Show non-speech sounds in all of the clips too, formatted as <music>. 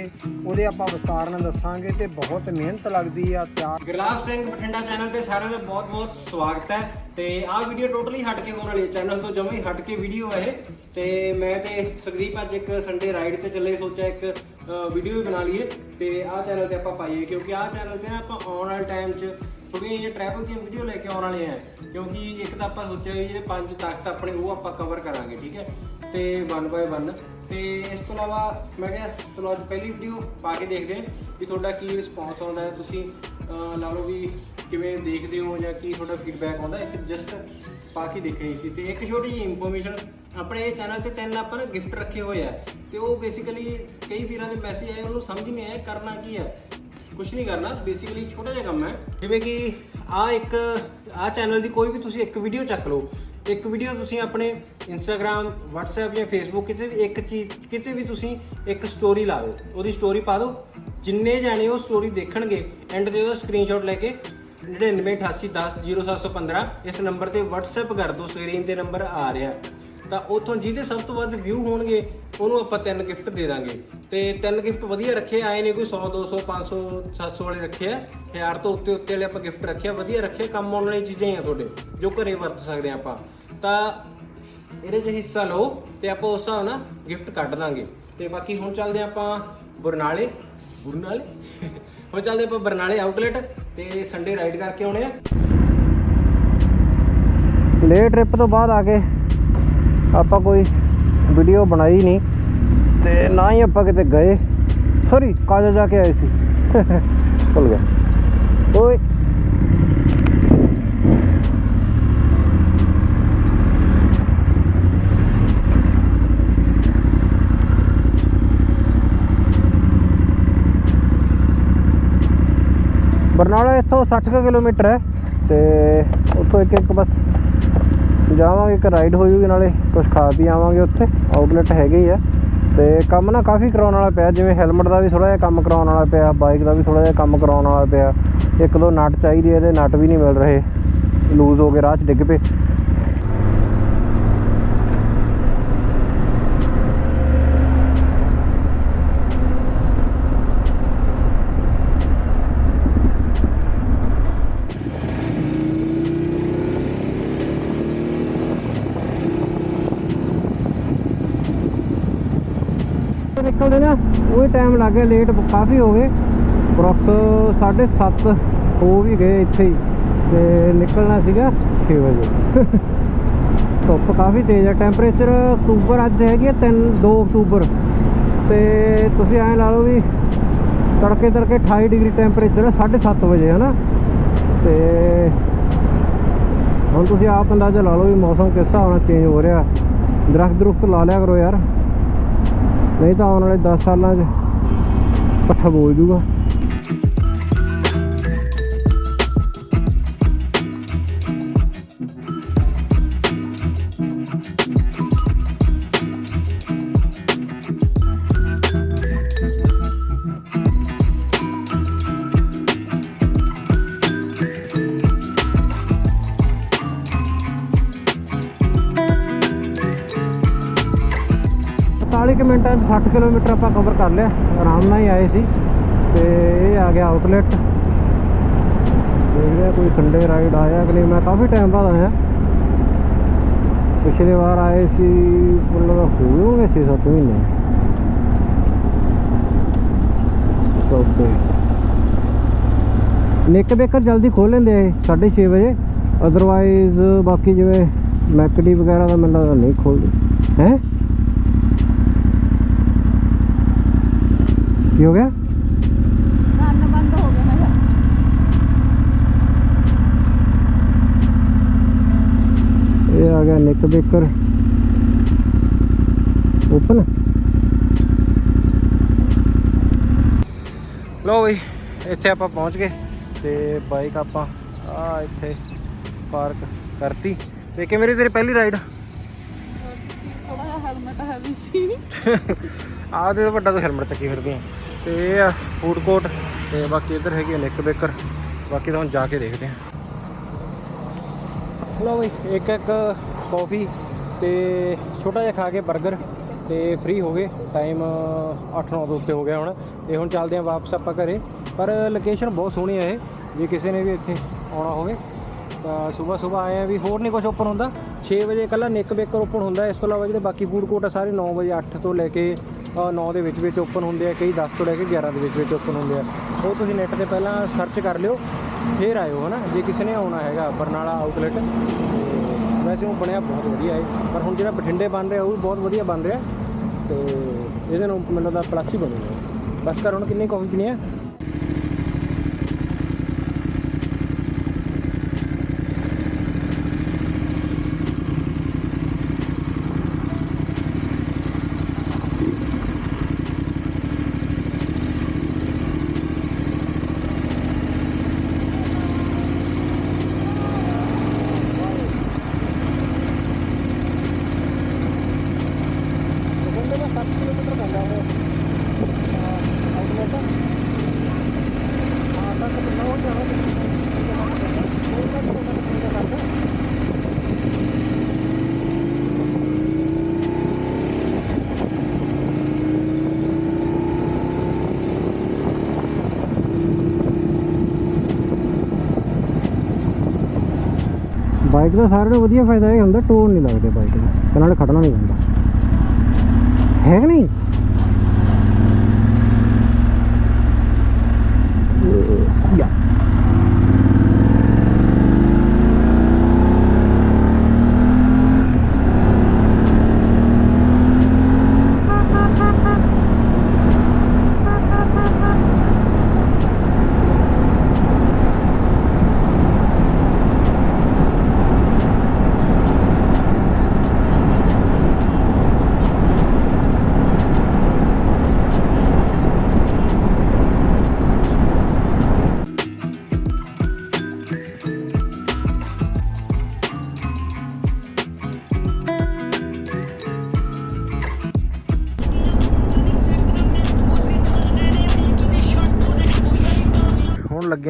ਆਪਾਂ ਵਿਸਤਾਰ ਨਾਲ ਦੱਸਾਂਗੇ ਤੇ ਬਹੁਤ ਮਿਹਨਤ ਲੱਗਦੀ ਆ ਤਿਆਰ ਗੁਰਲਾਬ ਸਿੰਘ ਬਠਿੰਡਾ ਚੈਨਲ ਤੇ ਸਾਰਿਆਂ ਦਾ ਬਹੁਤ-ਬਹੁਤ ਸਵਾਗਤ ਹੈ ਤੇ ਆਹ ਵੀਡੀਓ ਟੋਟਲੀ ਹਟ ਕੇ ਹੋਣ ਵਾਲੀ ਚੈਨਲ ਤੋਂ ਜਮਾਂ ਹੀ ਹਟ ਕੇ ਵੀਡੀਓ ਹੈ ਇਹ। ਤੇ ਮੈਂ ਤੇ ਸੁਖਦੀਪ ਅੱਜ ਇੱਕ ਸੰਡੇ ਰਾਈਡ ਤੇ ਚੱਲੇ ਸੋਚਿਆ ਇੱਕ ਵੀਡੀਓ ਵੀ ਬਣਾ ਲਈਏ। ਤੇ ਆਹ ਚੈਨਲ ਤੇ ਆਪਾਂ ਪਾਈਏ ਕਿਉਂਕਿ ਆਹ ਚੈਨਲ ਤੇ ਨਾ ਆਪਾਂ ਆਉਣ ਵਾਲੇ ਟਾਈਮ 'ਚ ਥੋੜੀਆਂ ਜਿਹੀਆਂ ਟਰੈਵਲ ਦੀਆਂ ਵੀਡੀਓ ਲੈ ਕੇ ਆਉਣ ਵਾਲੇ ਆ ਕਿਉਂਕਿ ਇੱਕ ਤਾਂ ਆਪਾਂ ਸੋਚਿਆ ਵੀ ਜਿਹੜੇ ਪੰਜ ਤਖਤ ਆਪਣੇ ਉਹ ਆਪਾਂ ਕਵਰ ਕਰਾਂਗੇ, ਠੀਕ ਹੈ? ਤੇ 1 ਬਾਏ 1 ਤੇ ਇਸ ਤੋਂ ਇਲਾਵਾ ਮੈਂ ਕਿਹਾ, ਚਲੋ ਅੱਜ ਪਹਿਲੀ ਵੀਡੀਓ ਪਾ ਕੇ ਦੇਖਦੇ ਹਾਂ ਵੀ ਤੁਹਾਡਾ ਕੀ ਰਿਸਪੌਂਸ ਆਉਂਦਾ ਹੈ। ਤੁਸੀਂ ਲਾ ਲਓ ਵੀ ਕਿਵੇਂ ਦੇਖਦੇ ਹੋ ਜਾਂ ਕੀ ਤੁਹਾਡਾ ਫੀਡਬੈਕ ਆਉਂਦਾ ਇੱਕ ਜਸਟ ਪਾ ਕੇ ਦੇਖਣੀ ਸੀ। ਤੇ ਇੱਕ ਛੋਟੀ ਜਿਹੀ ਇਨਫੋਰਮੇਸ਼ਨ ਆਪਣੇ ਇਹ ਚੈਨਲ ਤੇ ਤਿੰਨ ਆਪਾਂ ਨੇ ਗਿਫਟ ਰੱਖੇ ਹੋਏ ਆ। ਤੇ ਉਹ ਬੇਸਿਕਲੀ ਕਈ ਵੀਰਾਂ ਦੇ ਮੈਸੇਜ ਆਏ, ਉਹਨੂੰ ਸਮਝ ਨਹੀਂ ਆਇਆ, ਕਰਨਾ ਕੀ ਹੈ ਕੁਝ ਨਹੀਂ ਕਰਨਾ ਬੇਸਿਕਲੀ ਛੋਟਾ ਜਿਹਾ ਕੰਮ ਹੈ। ਜਿਵੇਂ ਕਿ ਆ ਇੱਕ ਆ ਚੈਨਲ ਦੀ ਕੋਈ ਵੀ ਤੁਸੀਂ ਇੱਕ ਵੀਡੀਓ ਚੱਕ ਲਓ ਇੱਕ ਵੀਡੀਓ ਤੁਸੀਂ ਆਪਣੇ ਇੰਸਟਾਗ੍ਰam WhatsApp ਜਾਂ Facebook ਕਿਤੇ ਵੀ ਇੱਕ ਚੀਜ਼, ਕਿਤੇ ਵੀ ਤੁਸੀਂ ਇੱਕ ਸਟੋਰੀ ਲਾ ਦਿਓ। ਉਹਦੀ ਸਟੋਰੀ ਪਾ ਦਿਓ। ਜਿੰਨੇ ਜਾਣੇ ਉਹ ਸਟੋਰੀ ਦੇਖਣਗੇ ਐਂਡ ਤੇ ਉਹਦਾ ਸਕਰੀਨਸ਼ਾਟ ਲੈ ਕੇ 9988100715 ਇਸ ਨੰਬਰ ਤੇ WhatsApp ਕਰ ਦਿਓ ਸਕਰੀਨ ਤੇ ਨੰਬਰ ਆ ਰਿਹਾ। ਤਾਂ ਉਥੋਂ ਜਿਹਦੇ ਸਭ ਤੋਂ ਵੱਧ ਵਿਊ ਹੋਣਗੇ, ਉਹਨੂੰ ਆਪਾਂ ਤਿੰਨ ਗਿਫਟ ਦੇ ਦਾਂਗੇ। ਤੇ ਤਿੰਨ ਗਿਫਟ ਵਧੀਆ ਰੱਖੇ, ਆਏ ਨੇ ਕੋਈ 100 200 500 700 ਵਾਲੇ ਰੱਖੇ ਆ। ਹਜ਼ਾਰ ਤੋਂ ਉੱਤੇ ਉੱਤੇ ਵਾਲੇ ਆਪਾਂ ਗਿਫਟ ਰੱਖਿਆ ਵਧੀਆ ਰੱਖਿਆ ਕੰਮ ਆਉਣ ਵਾਲੀਆਂ ਚੀਜ਼ਾਂ ਹੀ ਆ ਤੁਹਾਡੇ, ਜੋ ਘਰੇ ਵਰਤ ਸਕਦੇ ਆ ਆਪਾਂ। ਤਾਂ ਇਹਦੇ 'ਚ ਹਿੱਸਾ ਲਓ ਤੇ ਆਪਾਂ ਉਸ ਹਿਸਾਬ ਨਾਲ ਗਿਫਟ ਕੱਢ ਦਾਂਗੇ। ਤੇ ਬਾਕੀ ਹੁਣ ਚੱਲਦੇ ਆਪਾਂ ਬਰਨਾਲੇ। ਬਰਨਾਲੇ? <laughs> ਹੁਣ ਚੱਲਦੇ ਆਪਾਂ ਬਰਨਾਲੇ ਆਊਟਲੈਟ ਤੇ ਸੰਡੇ ਰਾਈਡ ਕਰਕੇ ਆਉਣੇ ਆ। ਲੇ ਟ੍ਰਿਪ ਤੋਂ ਬਾਅਦ ਆ ਕੇ ਆਪਾਂ ਕੋਈ ਵੀਡੀਓ ਬਣਾਈ ਨਹੀਂ। ਤੇ ਨਾ ਹੀ ਆਪਾਂ ਕਿਤੇ ਗਏ। ਸੌਰੀ ਕਾਜਾ ਜਾ ਕੇ ਆਏ ਸੀ। <laughs> ਭੁੱਲ ਗਿਆ। ਓਏ ਬਰਨਾਲਾ ਇੱਥੋਂ 60 ਕੁ ਕਿਲੋਮੀਟਰ ਹੈ ਤੇ ਉੱਥੋਂ ਇੱਕ ਇੱਕ ਬਸ ਜਾਵਾਂਗੇ, ਇੱਕ ਰਾਈਡ ਹੋ ਜੂਗੀ ਨਾਲੇ ਕੁਝ ਖਾ ਪੀ ਆਵਾਂਗੇ ਉੱਥੇ ਆਊਟਲੈਟ ਹੈਗੇ ਹੀ ਆ। ਤੇ ਕੰਮ ਨਾ ਕਾਫੀ ਕਰਾਉਣ ਵਾਲਾ ਪਿਆ, ਜਿਵੇਂ ਹੈਲਮਟ ਦਾ ਵੀ ਥੋੜਾ ਜਿਹਾ ਕੰਮ ਕਰਾਉਣ ਵਾਲਾ ਪਿਆ ਬਾਈਕ ਦਾ ਵੀ ਥੋੜਾ ਜਿਹਾ ਕੰਮ ਕਰਾਉਣ ਵਾਲਾ ਪਿਆ। ਇੱਕ ਦੋ ਨਟ ਚਾਹੀਦੇ ਇਹਦੇ ਨਟ ਵੀ ਨਹੀਂ ਮਿਲ ਰਹੇ। ਲੂਜ਼ ਹੋ ਗਏ ਰਾਹ 'ਚ ਡਿੱਗ ਪਏ। ਨਿਕਲਦੇ ਨਾ, ਉਹੀ ਟਾਈਮ ਲੱਗ ਗਿਆ ਲੇਟ ਕਾਫੀ ਹੋ ਗਏ। ਅਪਰੋਕਸ 7:30 ਹੋ ਵੀ ਗਏ ਇੱਥੇ ਹੀ, ਤੇ ਨਿਕਲਣਾ ਸੀਗਾ 6 ਵਜੇ। <laughs> ਧੁੱਪ ਕਾਫੀ ਤੇਜ਼ ਹੈ ਟੈਂਪਰੇਚਰ ਅਕਤੂਬਰ ਅੱਜ ਹੈਗੀ ਹੈ 3 2 ਅਕਤੂਬਰ। ਤੇ ਤੁਸੀਂ ਐਂ ਲਾ ਲਓ ਵੀ ਤੜਕੇ ਤੜਕੇ 28 ਡਿਗਰੀ ਟੈਂਪਰੇਚਰ ਹੈ 7:30 ਵਜੇ ਹੈ ਨਾ ਤੇ ਹੁਣ ਤੁਸੀਂ ਆਪ ਅੰਦਾਜ਼ਾ ਲਾ ਲਓ ਵੀ ਮੌਸਮ ਕਿਸ ਹਿਸਾਬ ਨਾਲ ਚੇਂਜ ਹੋ ਰਿਹਾ। ਦਰਖਤ ਦਰੁਖਤ ਲਾ ਲਿਆ ਕਰੋ ਯਾਰ। ਨਹੀਂ ਤਾਂ ਆਉਣ ਵਾਲੇ 10 ਸਾਲਾਂ 'ਚ ਪੱਠਾ ਬੋਲ ਜੂਗਾ। ਕੁ ਮਿੰਟਾਂ 'ਚ 60 ਕਿਲੋਮੀਟਰ ਆਪਾਂ ਕਵਰ ਕਰ ਲਿਆ। ਆਰਾਮ ਨਾਲ ਹੀ ਆਏ ਸੀ। ਤੇ ਇਹ ਆ ਗਿਆ ਆਊਟਲੈਟ ਦੇਖਦੇ ਆ ਕੋਈ ਸੰਡੇ ਰਾਈਡ ਆਇਆ ਕਿ ਨਹੀਂ। ਮੈਂ ਕਾਫੀ ਟਾਈਮ ਬਾਅਦ ਆਇਆ। ਪਿਛਲੇ ਵਾਰ ਆਏ ਸੀ, ਮਤਲਬ ਹੋ ਗਏ 6-7 ਮਹੀਨੇ। ਸੋਦੇ ਨਿੱਕ ਬੇਕਰ ਜਲਦੀ ਖੋਲ ਲੈਂਦੇ ਆ 6:30 ਵਜੇ। ਅਦਰਵਾਈਜ਼ ਬਾਕੀ ਜਿਵੇਂ ਮੈਕਡੀ ਵਗੈਰਾ ਦਾ ਮੈਨੂੰ ਲੱਗਦਾ ਨਹੀਂ ਖੋਲਦੇ ਹੈ? ਕੀ ਹੋ ਗਿਆ ਕੰਨ ਬੰਦ ਹੋ ਗਏ ਮੈਂ ਇਹ ਆ ਗਿਆ ਨਿੱਕ ਬੇਕਰ ਓਪਨ ਲੋ ਬਈ ਇੱਥੇ ਆਪਾਂ ਪਹੁੰਚ ਗਏ ਤੇ ਬਾਈਕ ਆਪਾਂ ਆ ਇੱਥੇ ਪਾਰਕ ਕਰਤੀ ਤੇ ਕਿ ਮੇਰੀ ਤੇਰੀ ਪਹਿਲੀ ਰਾਈਡ ਥੋੜਾ ਜਿਹਾ ਹੈਲਮਟ ਹੈਵੀ ਸੀ ਆਹ ਤੇ ਵੱਡਾ ਤੋਂ ਹੈਲਮਟ ਚੱਕੀ ਫਿਰਦੀ ਆ ਤੇ ਇਹ ਆ ਫੂਡ ਕੋਰਟ ਤੇ ਬਾਕੀ ਇੱਧਰ ਹੈਗੇ ਆ ਨਿੱਕ ਬੇਕਰ ਬਾਕੀ ਤਾਂ ਹੁਣ ਜਾ ਕੇ ਦੇਖਦੇ ਹਾਂ ਲਓ ਬਈ, ਇੱਕ ਇੱਕ ਕੌਫੀ ਤੇ ਛੋਟਾ ਜਿਹਾ ਖਾ ਕੇ 버ਗਰ ਤੇ ਫ੍ਰੀ ਹੋ ਗਏ। ਟਾਈਮ 8-9 ਤੋਂ ਉੱਤੇ ਹੋ ਗਿਆ ਹੁਣ। ਤੇ ਹੁਣ ਚੱਲਦੇ ਆਂ ਵਾਪਸ ਆਪਾਂ ਘਰੇ। ਪਰ ਲੋਕੇਸ਼ਨ ਬਹੁਤ ਸੋਹਣੀ ਹੈ ਇਹ। ਜੇ ਕਿਸੇ ਨੇ ਵੀ ਇੱਥੇ ਆਉਣਾ ਹੋਵੇ, ਤਾਂ ਸਵੇਰ ਸਵੇਰ ਆਏ ਆ ਵੀ ਹੋਰ ਨਹੀਂ ਕੁਝ ਓਪਨ ਹੁੰਦਾ। 6 ਵਜੇ ਇਕੱਲਾ ਨਿੱਕ ਬੇਕਰ ਓਪਨ ਹੁੰਦਾ। ਇਸ ਤੋਂ ਇਲਾਵਾ ਜਿਹੜੇ ਬਾਕੀ ਫੂਡ ਕੋਰਟ ਆ, ਸਾਰੇ 9 ਵਜੇ 8 ਤੋਂ ਲੈ ਕੇ 9 ਦੇ ਵਿੱਚ ਵਿੱਚ ਓਪਨ ਹੁੰਦੇ ਆ, ਕਈ 10 ਤੋਂ ਲੈ ਕੇ 11 ਦੇ ਵਿੱਚ ਵਿੱਚ ਓਪਨ ਹੁੰਦੇ ਆ। ਉਹ ਤੁਸੀਂ ਨੈੱਟ ਤੇ ਪਹਿਲਾਂ ਸਰਚ ਕਰ ਲਿਓ, ਫੇਰ ਆਇਓ, ਹਨਾ? ਜੇ ਕਿਸੇ ਨੇ ਆਉਣਾ ਹੈਗਾ, ਬਰਨਾਲਾ ਆਊਟਲੈਟ ਵੈਸੇ ਉਹ ਬਣਿਆ ਬਹੁਤ ਵਧੀਆ ਹੈ। ਪਰ ਹੁਣ ਜਿਹੜਾ ਬਠਿੰਡੇ ਬਣ ਰਿਹਾ, ਉਹ ਵੀ ਬਹੁਤ ਵਧੀਆ ਬਣ ਰਿਹਾ, ਤੇ ਇਹਦੇ ਨੂੰ ਮੈਨੂੰ ਲੱਗਦਾ ਪਲੱਸ ਹੀ ਬਣੂਗਾ ਬਸ ਕਰ, ਹੁਣ ਕਿੰਨੀ ਕਾਫੀ ਪੀਣੀ ਹੈ? ਕਹਿੰਦੇ 7 ਕਿਲੋਮੀਟਰ ਪੈਂਦਾ ਉਹ ਆਊਟਲੈਟ ਹਾਂ ਤਾਂ ਕਿੰਨਾ ਹੋ ਜਾਣਾ ਬਾਈਕ ਦਾ ਸਾਰਿਆਂ ਨੂੰ ਵਧੀਆ ਫਾਇਦਾ ਇਹ ਹੁੰਦਾ ਟੋਨ ਨਹੀਂ ਲੱਗਦੇ ਬਾਈਕ ਦਾ ਤੇ ਨਾਲੇ ਖੜਨਾ ਨਹੀਂ ਪੈਂਦਾ ਹੈ ਕਿ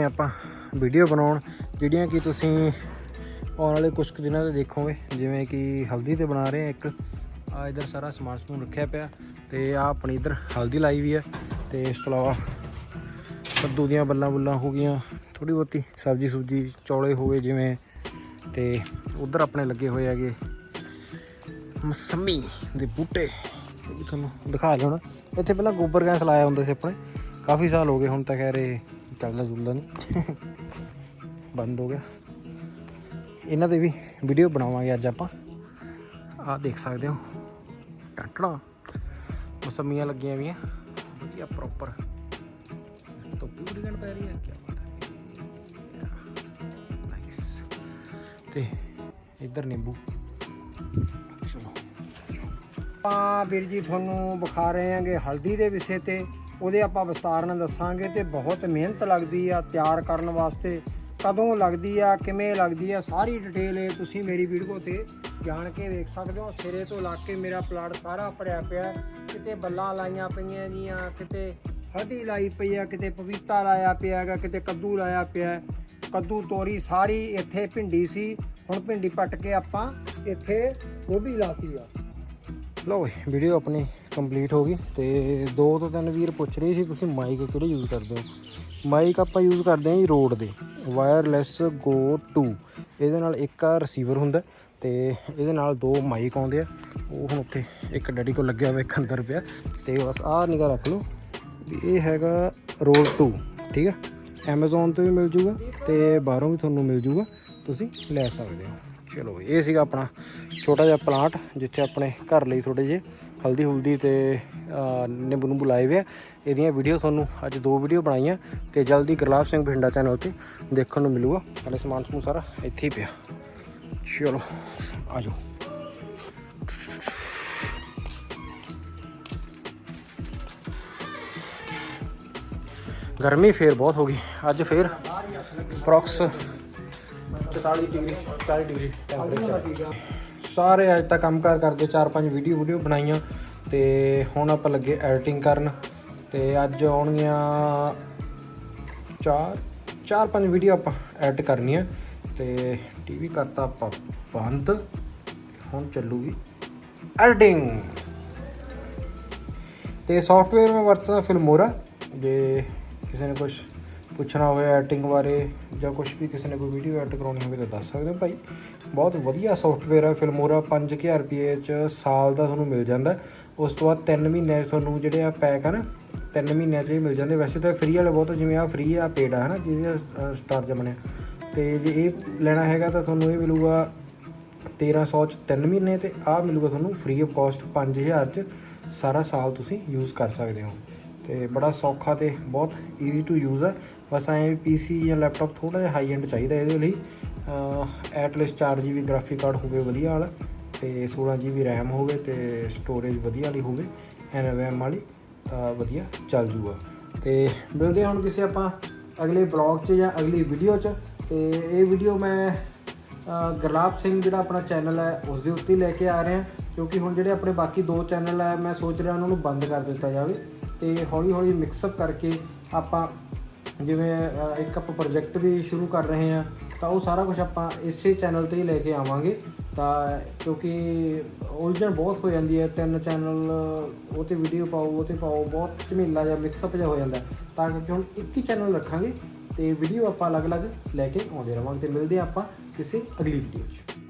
ਆਪਾਂ ਵੀਡੀਓ ਬਣਾਉਣ, ਜਿਹੜੀਆਂ ਕਿ ਤੁਸੀਂ ਆਉਣ ਵਾਲੇ ਕੁਝ ਕੁ ਦਿਨਾਂ ਤੇ ਦੇਖੋਗੇ। ਜਿਵੇਂ ਕਿ ਹਲਦੀ ਤੇ ਬਣਾ ਰਹੇ ਆ ਇੱਕ। ਆ ਇਧਰ ਸਾਰਾ ਸਮਾਨ ਸਮੂਨ ਰੱਖਿਆ ਪਿਆ ਤੇ ਆ ਆਪਣੀ ਇਧਰ ਹਲਦੀ ਲਾਈ ਵੀ ਹੈ ਤੇ ਇਸ ਤੋਂ ਇਲਾਵਾ ਕੱਦੂ ਦੀਆਂ ਬੱਲਾਂ ਬੁੱਲਾਂ ਹੋ ਗਈਆਂ। ਥੋੜੀ ਬਹੁਤੀ ਸਬਜੀ ਸੁਬਜੀ, ਚੌਲੇ ਹੋ ਗਏ ਜਿਵੇਂ ਤੇ ਉਧਰ ਆਪਣੇ ਲੱਗੇ ਹੋਏ ਹੈਗੇ ਮਸੰਮੀ ਦੇ ਬੂਟੇ। ਤੁਹਾਨੂੰ ਦਿਖਾ ਲਿਆਉਣਾ ਇੱਥੇ ਪਹਿਲਾਂ ਗੋਬਰ ਗੈਸ ਲਾਇਆ ਹੁੰਦਾ ਸੀ ਆਪਣੇ। ਕਾਫੀ ਸਾਲ ਹੋ ਗਏ ਹੁਣ ਤਾਂ ਖੈਰ ਇਹ ਚੱਲਦਾ ਜੁਲਦਾ ਨਹੀਂ ਬੰਦ ਹੋ ਗਿਆ। ਇਹਨਾਂ ਦੇ ਵੀ ਵੀਡੀਓ ਬਣਾਵਾਂਗੇ ਅੱਜ ਆਪਾਂ। ਆਹ ਦੇਖ ਸਕਦੇ ਹੋ। ਟਾਟਣਾ ਮਸੰਮੀਆਂ ਲੱਗੀਆਂ ਵੀਆਂ ਵਧੀਆ ਪ੍ਰੋਪਰ ਤੋਂ ਪੂਰੀ ਗਣ ਪੈ ਰਹੀ ਹੈ। ਕੀ ਬਾਤ ਹੈ। ਨਾਈਸ ਤੇ ਇੱਧਰ ਨਿੰਬੂ। ਚਲੋ। ਆਪਾਂ ਵੀਰ ਜੀ ਤੁਹਾਨੂੰ ਵਿਖਾ ਰਹੇ ਹਾਂਗੇ ਹਲਦੀ ਦੇ ਵਿਸ਼ੇ ਤੇ। ਉਹਦੇ ਆਪਾਂ ਵਿਸਤਾਰ ਨਾਲ ਦੱਸਾਂਗੇ ਤੇ ਬਹੁਤ ਮਿਹਨਤ ਲੱਗਦੀ ਆ ਤਿਆਰ ਕਰਨ ਵਾਸਤੇ, ਕਦੋਂ ਲੱਗਦੀ ਆ, ਕਿਵੇਂ ਲੱਗਦੀ ਆ, ਸਾਰੀ ਡਿਟੇਲ ਇਹ ਤੁਸੀਂ ਮੇਰੀ ਵੀਡੀਓ ਤੇ ਜਾਣ ਕੇ ਵੇਖ ਸਕਦੇ ਹੋ। ਸਿਰੇ ਤੋਂ ਲੱਗ ਕੇ ਮੇਰਾ ਪਲਾਟ ਸਾਰਾ ਭਰਿਆ ਪਿਆ ਕਿਤੇ ਬੱਲਾਂ ਲਾਈਆਂ ਪਈਆਂ ਜੀਆਂ, ਕਿਤੇ ਹਲਦੀ ਲਾਈ ਪਈ ਆ, ਕਿਤੇ ਪਪੀਤਾ ਲਾਇਆ ਪਿਆ ਹੈਗਾ, ਕਿਤੇ ਕੱਦੂ ਲਾਇਆ ਪਿਆ ਕੱਦੂ ਤੋਰੀ ਸਾਰੀ ਇੱਥੇ ਭਿੰਡੀ ਸੀ, ਹੁਣ ਭਿੰਡੀ ਪੱਟ ਕੇ ਆਪਾਂ ਇੱਥੇ ਗੋਭੀ ਲਾਤੀ ਆ। ਲਓ ਵੀਡੀਓ ਆਪਣੀ ਕੰਪਲੀਟ ਹੋ ਗਈ ਤੇ ਦੋ ਤੋਂ ਤਿੰਨ ਵੀਰ ਪੁੱਛ ਰਹੇ ਸੀ, ਤੁਸੀਂ ਮਾਈਕ ਕਿਹੜੇ ਯੂਜ਼ ਕਰਦੇ ਹੋ? ਮਾਈਕ ਆਪਾਂ ਯੂਜ਼ ਕਰਦੇ ਹਾਂ ਜੀ ਰੋਡ ਦੇ ਵਾਇਰਲੈਸ ਗੋ 2 ਇਹਦੇ ਨਾਲ ਇੱਕ ਆ ਰਿਸੀਵਰ ਹੁੰਦਾ ਤੇ ਇਹਦੇ ਨਾਲ ਦੋ ਮਾਈਕ ਆਉਂਦੇ ਆ। ਉਹ ਹੁਣ ਉੱਥੇ ਇੱਕ ਡੈਡੀ ਕੋਲ ਲੱਗਿਆ ਹੋਇਆ, ਇੱਕ ਅੰਦਰ ਪਿਆ। ਤੇ ਬਸ ਆਹ ਨਿਗਾ ਰੱਖ ਲਓ ਵੀ ਇਹ ਹੈਗਾ ਰੋਡ 2 ਠੀਕ ਹੈ Amazon ਤੋਂ ਵੀ ਮਿਲ ਜੂਗਾ ਤੇ ਬਾਹਰੋਂ ਵੀ ਤੁਹਾਨੂੰ ਮਿਲ ਜੂਗਾ। ਤੁਸੀਂ ਲੈ ਸਕਦੇ ਹੋ। ਚਲੋ ਇਹ ਸੀਗਾ ਆਪਣਾ ਛੋਟਾ ਜਿਹਾ ਪਲਾਂਟ ਜਿੱਥੇ ਆਪਣੇ ਘਰ ਲਈ ਥੋੜੇ ਜਿਹੇ ਹਲਦੀ ਹੁਲਦੀ ਤੇ ਅਹ, ਨਿੰਬੂ ਨੂੰ ਬੁਲਾਏ ਹੋਏ ਆ। ਇਹਦੀਆਂ ਵੀਡੀਓ ਤੁਹਾਨੂੰ ਅੱਜ ਦੋ ਵੀਡੀਓ ਬਣਾਈਆਂ ਤੇ ਜਲਦੀ ਗੁਰਲਾਬ ਸਿੰਘ ਬਠਿੰਡਾ ਚੈਨਲ ਤੇ ਦੇਖਣ ਨੂੰ ਮਿਲੂਗਾ। ਹਲੇ ਸਮਾਨ ਸਮੂਹ ਸਾਰਾ ਇੱਥੇ ਹੀ ਪਿਆ। ਚਲੋ ਆ ਜਾਓ। ਗਰਮੀ ਫੇਰ ਬਹੁਤ ਹੋ ਗਈ। ਅੱਜ ਫੇਰ ਪ੍ਰੋਕਸ 44 ਡਿਗਰੀ 40 ਡਿਗਰੀ ਟੈਂਪਰੇਚਰ ਸਾਰੇ ਅੱਜ ਤੱਕ ਕੰਮਕਾਰ ਕਰਦੇ ਚਾਰ ਪੰਜ ਵੀਡੀਓ ਵੀਡੀਓ ਬਣਾਈਆਂ ਤੇ ਹੁਣ ਆਪਾਂ ਲੱਗੇ ਐਡੀਟਿੰਗ ਕਰਨ ਤੇ ਅੱਜ ਆਉਣਗੀਆਂ ਚਾਰ ਚਾਰ ਪੰਜ ਵੀਡੀਓ ਆਪਾਂ ਐਡਿਟ ਕਰਨੀਆਂ ਤੇ ਟੀਵੀ ਕਰਤਾ ਆਪਾਂ ਬੰਦ ਹੁਣ ਚੱਲੂਗੀ ਐਡੀਟਿੰਗ ਤੇ ਸੌਫਟਵੇਅਰ ਮੈਂ ਵਰਤਦਾ ਫਿਲਮੋਰਾ ਜੇ ਕਿਸੇ ਨੇ ਕੁਝ ਪੁੱਛਣਾ ਹੋਵੇ ਐਡੀਟਿੰਗ ਬਾਰੇ ਜਾਂ ਕੁਝ ਵੀ ਕਿਸੇ ਨੇ ਕੋਈ ਵੀਡੀਓ ਐਡ ਕਰਾਉਣੀ ਹੋਵੇ ਤਾਂ ਦੱਸ ਸਕਦੇ ਹੋ ਭਾਈ। ਬਹੁਤ ਵਧੀਆ ਸੌਫਟਵੇਅਰ ਹੈ ਫਿਲਮੋਰਾ 5000 ਰੁਪਏ ਚ ਸਾਲ ਦਾ ਤੁਹਾਨੂੰ ਮਿਲ ਜਾਂਦਾ। ਉਸ ਤੋਂ ਬਾਅਦ 3 ਮਹੀਨੇ 'ਚ ਤੁਹਾਨੂੰ ਜਿਹੜੇ ਆ ਪੈਕ ਆ ਨਾ 3 ਮਹੀਨਿਆਂ 'ਚ ਇਹ ਮਿਲ ਜਾਂਦੇ। ਵੈਸੇ ਤਾਂ ਫ੍ਰੀ ਵਾਲੇ ਬਹੁਤ, ਜਿਵੇਂ ਆ ਫ੍ਰੀ ਆ ਪੇਡ ਆ, ਹਨਾ ਜਿਹਦੇ ਸਟਾਰ ਜਿਹਾ ਤੇ ਜੇ ਇਹ ਲੈਣਾ ਹੈਗਾ ਤਾਂ ਤੁਹਾਨੂੰ ਇਹ ਮਿਲੂਗਾ 1300 ਚ 3 ਮਹੀਨੇ ਤੇ ਆਹ ਮਿਲੂਗਾ ਤੁਹਾਨੂੰ ਫ੍ਰੀ ਆਫ ਕਾਸਟ 5000 ਚ। ਸਾਰਾ ਸਾਲ ਤੁਸੀਂ ਯੂਜ਼ ਕਰ ਸਕਦੇ ਹੋ। ਤੇ ਬੜਾ ਸੌਖਾ ਤੇ ਬਹੁਤ ਈਜ਼ੀ ਟੂ ਯੂਜ਼ ਹੈ ਬਸ ਐਂ ਪੀਸੀ ਜਾਂ ਲੈਪਟਾਪ ਥੋੜਾ ਜਿਹਾ ਹਾਈ ਐਂਡ ਚਾਹੀਦਾ ਇਹਦੇ ਲਈ। ਐਟਲਿਸਟ 4GB ਗ੍ਰਾਫਿਕ ਕਾਰਡ ਹੋਵੇ ਵਧੀਆ ਵਾਲਾ ਤੇ 16GB RAM ਹੋਵੇ ਤੇ ਸਟੋਰੇਜ ਵਧੀਆ ਵਾਲੀ ਹੋਵੇ NVMe ਵਾਲੀ ਤਾਂ ਵਧੀਆ ਚੱਲ ਜੂਗਾ। ਤੇ ਮਿਲਦੇ ਹੁਣ ਕਿਸੇ ਆਪਾਂ ਅਗਲੇ ਬਲੌਗ 'ਚ ਜਾਂ ਅਗਲੀ ਵੀਡੀਓ 'ਚ। ਤੇ ਇਹ ਵੀਡੀਓ ਮੈਂ ਅ, ਸਿੰਘ ਜਿਹੜਾ ਆਪਣਾ ਚੈਨਲ ਹੈ ਉਸ ਦੇ ਉੱਤੇ ਹੀ ਲੈ ਕੇ ਆ ਰਹੇ। ਹਾਂ ਕਿਉਂਕਿ ਹੁਣ ਜਿਹੜੇ ਆਪਣੇ ਬਾਕੀ ਦੋ ਚੈਨਲ ਹੈ ਮੈਂ ਸੋਚ ਰਿਹਾ ਉਹਨਾਂ ਨੂੰ ਬੰਦ ਕਰ ਦਿੱਤਾ ਜਾਵੇ। ਤੇ ਹੌਲੀ ਹੌਲੀ ਮਿਕਸ ਅਪ ਕਰਕੇ ਆਪਾਂ ਜਿਵੇਂ ਇੱਕ ਆਪਾਂ ਪ੍ਰੋਜੈਕਟ ਵੀ ਸ਼ੁਰੂ ਕਰ ਰਹੇ ਹਾਂ, ਤਾਂ ਉਹ ਸਾਰਾ ਕੁਝ ਆਪਾਂ ਇਸੇ ਚੈਨਲ ਤੇ ਹੀ ਲੈ ਕੇ ਆਵਾਂਗੇ। ਤਾਂ ਕਿਉਂਕਿ ਉਲਝਣ ਬਹੁਤ ਹੋ ਜਾਂਦੀ ਹੈ, ਤਿੰਨ ਚੈਨਲ ਉਹ ਤੇ ਵੀਡੀਓ ਪਾਓ, ਉਹ ਤੇ ਪਾਓ, ਬਹੁਤ ਝਮੇਲਾ ਜਾਂ ਮਿਕਸ ਅਪ ਜਿਹਾ ਹੋ ਜਾਂਦਾ। ਤਾਂ ਕਰਕੇ ਹੁਣ ਇੱਕ ਹੀ ਚੈਨਲ ਰੱਖਾਂਗੇ ਤੇ ਵੀਡੀਓ ਆਪਾਂ ਅਲੱਗ-ਅਲੱਗ ਲੈ ਕੇ ਆਉਂਦੇ ਰਵਾਂਗੇ ਤੇ ਮਿਲਦੇ ਹਾਂ ਆਪਾਂ ਕਿਸੇ ਅਗਲੀ ਵੀਡੀਓ 'ਚ।